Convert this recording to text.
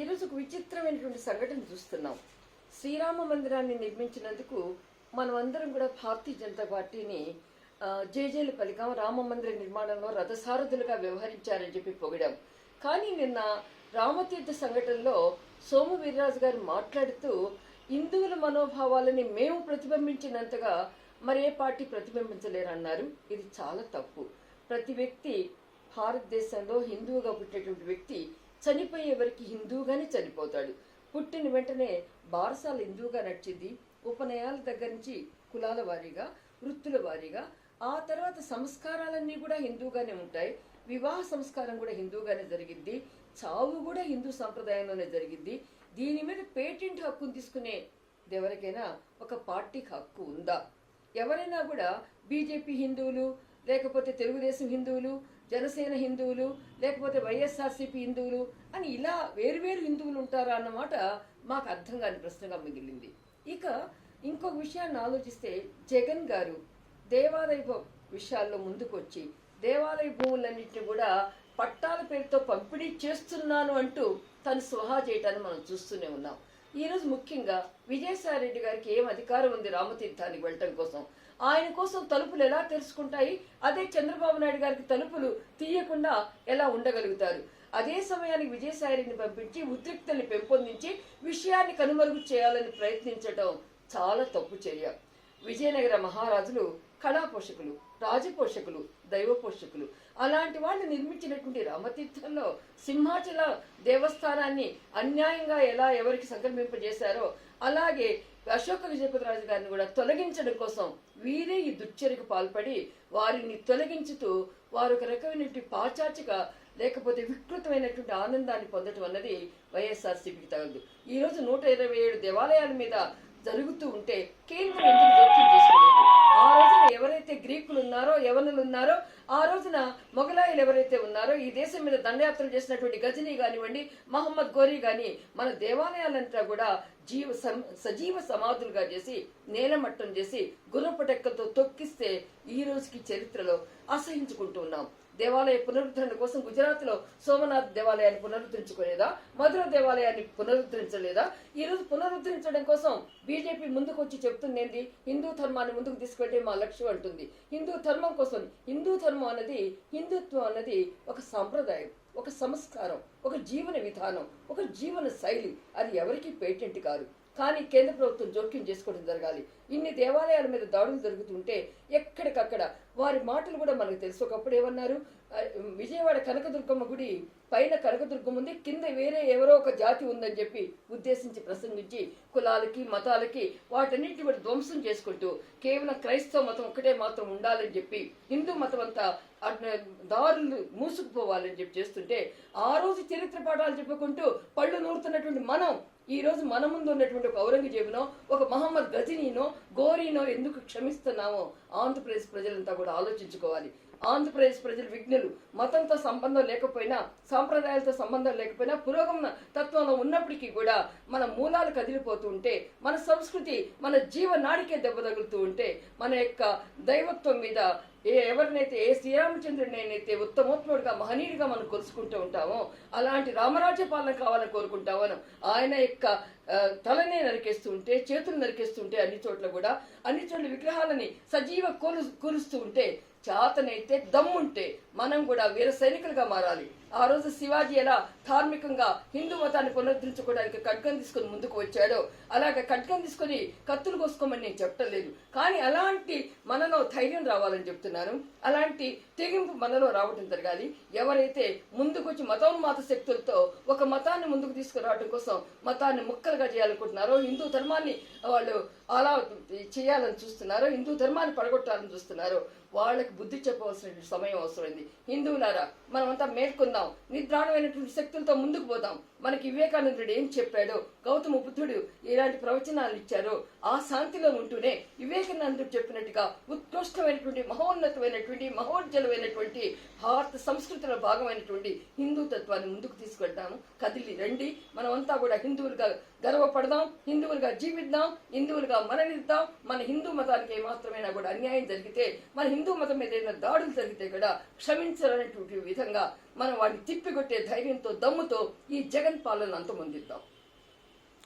ఈరోజు ఒక విచిత్రమైనటువంటి సంఘటన చూస్తున్నాం. శ్రీరామ మందిరాన్ని నిర్మించినందుకు మనమందరం కూడా భారతీయ జనతా పార్టీని జేజేలు పలికాం రామ మందిర నిర్మాణంలో రథసారథులుగా వ్యవహరించారని చెప్పి పొగిడాం. కానీ నిన్న రామతీర్థ సంఘటనలో సోము వీర్రాజు గారు మాట్లాడుతూ హిందువుల మనోభావాలని మేము ప్రతిబింబించినంతగా మరే పార్టీ ప్రతిబింబించలేరన్నారు. ఇది చాలా తప్పు. ప్రతి వ్యక్తి భారతదేశంలో హిందువుగా పుట్టేటువంటి వ్యక్తి చనిపోయేవరికి హిందువుగానే చనిపోతాడు. పుట్టిన వెంటనే బారసాల హిందువుగా నడిచింది. ఉపనయాల దగ్గర నుంచి కులాల వారీగా వృత్తుల వారీగా ఆ తర్వాత సంస్కారాలన్నీ కూడా హిందూగానే ఉంటాయి. వివాహ సంస్కారం కూడా హిందువుగానే జరిగింది. చావు కూడా హిందూ సంప్రదాయంలోనే జరిగింది. దీని మీద పేటెంట్ హక్కును తీసుకునే ఎవరికైనా ఒక పార్టీకి హక్కు ఉందా? ఎవరైనా కూడా బీజేపీ హిందువులు లేకపోతే తెలుగుదేశం హిందువులు జనసేన హిందువులు లేకపోతే వైఎస్ఆర్సీపీ హిందువులు అని ఇలా వేరువేరు హిందువులు ఉంటారా అన్నమాట మాకు అర్థం కాని ప్రశ్నగా మిగిలింది. ఇక ఇంకొక విషయాన్ని ఆలోచిస్తే జగన్ గారు దేవాలయ విషయాల్లో ముందుకొచ్చి దేవాలయ భూములన్నింటినీ కూడా పట్టాల పేరుతో పంపిణీ చేస్తున్నాను అంటూ తను స్వహా చేయటాన్ని మనం చూస్తూనే ఉన్నాం. ఈరోజు ముఖ్యంగా విజయసాయి రెడ్డి గారికి ఏం అధికారం ఉంది రామతీర్థానికి వెళ్ళటం కోసం? ఆయన కోసం తలుపులు ఎలా తెరుచుకుంటాయి? అదే చంద్రబాబు నాయుడు గారికి తలుపులు తీయకుండా ఎలా ఉండగలుగుతారు? అదే సమయానికి విజయసాయిని పంపించి ఉద్రిక్తల్ని పెంపొందించి విషయాన్ని కనుమరుగు చేయాలని ప్రయత్నించడం చాలా తప్పు చర్య. విజయనగర మహారాజులు కళా పోషకులు రాజపోషకులు దైవ పోషకులు అలాంటి వాళ్ళు నిర్మించినటువంటి రామతీర్థంలో సింహాచల దేవస్థానాన్ని అన్యాయంగా ఎలా ఎవరికి సంక్రమింపజేశారో అలాగే అశోక విజయపతిరాజు గారిని కూడా తొలగించడం కోసం వీరే ఈ దుశ్చర్యకు పాల్పడి వారిని తొలగించుతూ వారు ఒక రకమైనటువంటి పాచాచిక లేకపోతే వికృతమైనటువంటి ఆనందాన్ని పొందటం అన్నది వైఎస్ఆర్సీపీకి తగదు ఈ రోజు నూట ఇరవై ఏడు దేవాలయాల మీద జరుగుతూ ఉంటే కేంద్రం ఎందుకు జోక్యం చేసుకోలేదు? ఆ రోజున ఎవరైతే గ్రీకులు ఉన్నారో యవనులు ఉన్నారో ఆ రోజున మొఘలాయులు ఎవరైతే ఉన్నారో ఈ దేశం మీద దండయాత్రలు చేసినటువంటి గజనీ కానివ్వండి మహమ్మద్ గోరీ గాని మన దేవాలయాలంతా కూడా జీవ సం- సజీవ సమాధులుగా చేసి నేలమట్టం చేసి గుర్రపటెక్కలతో తొక్కిస్తే ఈ రోజుకి చరిత్రలో అసహించుకుంటూ ఉన్నాం. దేవాలయ పునరుద్ధరణ కోసం గుజరాత్లో సోమనాథ్ దేవాలయాన్ని పునరుద్ధరించుకోలేదా మధుర దేవాలయాన్ని పునరుద్ధరించలేదా? ఈ రోజు పునరుద్ధరించడం కోసం బీజేపీ ముందుకు వచ్చి చెప్తుంది హిందూ ధర్మాన్ని ముందుకు తీసుకెళ్తే మా లక్ష్యం అంటుంది. హిందూ ధర్మం కోసం హిందూ ధర్మం అన్నది హిందుత్వం అన్నది ఒక సాంప్రదాయం ఒక సంస్కారం ఒక జీవన విధానం ఒక జీవన శైలి. అది ఎవరికి పేటెంట్ కాదు. కానీ కేంద్ర ప్రభుత్వం జోక్యం చేసుకోవడం జరగాలి. ఇన్ని దేవాలయాల మీద దాడులు జరుగుతుంటే ఎక్కడికక్కడ వారి మాటలు కూడా మనకు తెలుసు. ఒకప్పుడు ఏమన్నారు? విజయవాడ కనకదుర్గమ్మ గుడి పైన కనకదుర్గం ఉంది. కింద వేరే ఎవరో ఒక జాతి ఉందని చెప్పి ఉద్దేశించి ప్రసంగించి కులాలకి మతాలకి వాటన్నిటిని కూడా ధ్వంసం చేసుకుంటూ కేవలం క్రైస్తవ మతం ఒక్కటే మాత్రం ఉండాలని చెప్పి హిందూ మతం అంతా దారులు మూసుకుపోవాలని చెప్పి చేస్తుంటే ఆ రోజు చరిత్ర పాఠాలు చెప్పుకుంటూ పళ్ళు నూరుతున్నటువంటి మనం ఈ రోజు మన ముందు ఉన్నటువంటి ఒక ఔరంగజేబునో ఒక మహమ్మద్ గజనీనో గోరీనో ఎందుకు క్షమిస్తున్నామో ఆంధ్రప్రదేశ్ ప్రజలంతా కూడా ఆలోచించుకోవాలి. ఆంధ్రప్రదేశ్ ప్రజలు విఘ్నులు. మతంతో సంబంధం లేకపోయినా సాంప్రదాయాలతో సంబంధం లేకపోయినా పురోగమన తత్వంలో ఉన్నప్పటికీ కూడా మన మూలాలు కదిలిపోతూ ఉంటే మన సంస్కృతి మన జీవనాడికే దెబ్బ తగులుతూ ఉంటే మన యొక్క దైవత్వం మీద ఏ ఎవరినైతే ఏ శ్రీరామచంద్రుడినైతే అయితే ఉత్తమోత్తముడిగా మహనీయుడిగా మనం కొలుసుకుంటూ ఉంటామో అలాంటి రామరాజ్య పాలన కావాలని కోరుకుంటామో ఆయన యొక్క తలనే నరికేస్తూ ఉంటే చేతులు నరికేస్తూ ఉంటే అన్ని చోట్ల కూడా అన్ని చోట్ల విగ్రహాలని సజీవ కూలు కూలుస్తూ ఉంటే చేతనైతే దమ్ముంటే మనం కూడా వీర సైనికులుగా మారాలి. ఆ రోజు శివాజీ ఎలా ధార్మికంగా హిందూ మతాన్ని పునరుద్ధరించుకోవడానికి ఖడ్గం తీసుకొని ముందుకు వచ్చాడో అలాగే ఖడ్గం తీసుకొని కత్తులు కోసుకోమని నేను చెప్పలేదు కానీ అలాంటి మనలో ధైర్యం రావాలని చెప్తున్నాను. అలాంటి తెగింపు మనలో రావటం జరగాలి. ఎవరైతే ముందుకొచ్చి మతోన్మాత శక్తులతో ఒక మతాన్ని ముందుకు తీసుకురావడం కోసం మతాన్ని ముక్కలుగా చేయాలనుకుంటున్నారో హిందూ ధర్మాన్ని వాళ్ళు అలా చేయాలని చూస్తున్నారో హిందూ ధర్మాన్ని పడగొట్టాలని చూస్తున్నారో వాళ్ళకి బుద్ధి చెప్పవలసిన సమయం అవసరమైంది. హిందువులారా మనమంతా మేల్కొందాం. నిద్రాణమైనటువంటి శక్తులతో ముందుకు పోదాం. మనకి వివేకానందుడు ఏం చెప్పాడో? గౌతమ బుద్ధుడు ఎలాంటి ప్రవచనాలు ఇచ్చారో ఆ శాంతిలో ఉంటూనే వివేకానందుడు చెప్పినట్టుగా ఉత్కృష్టమైనటువంటి మహోన్నతమైనటువంటి మహోజ్జలమైనటువంటి భారత సంస్కృతిలో భాగమైనటువంటి హిందూ తత్వాన్ని ముందుకు తీసుకెళ్తాము. కదిలి రండి. మనమంతా కూడా హిందువులుగా గర్వపడదాం హిందువులుగా జీవిద్దాం హిందువులుగా మరణిద్దాం. మన హిందూ మతానికి ఏమాత్రమైనా కూడా అన్యాయం జరిగితే మన హిందూ మతం మీద ఏదైనా దాడులు జరిగితే కూడా క్షమించాలనేటువంటి విధంగా మనం వాడిని తిప్పికొట్టే ధైర్యంతో దమ్ముతో ఈ జగన్ పాలన అంతమొందిద్దాం.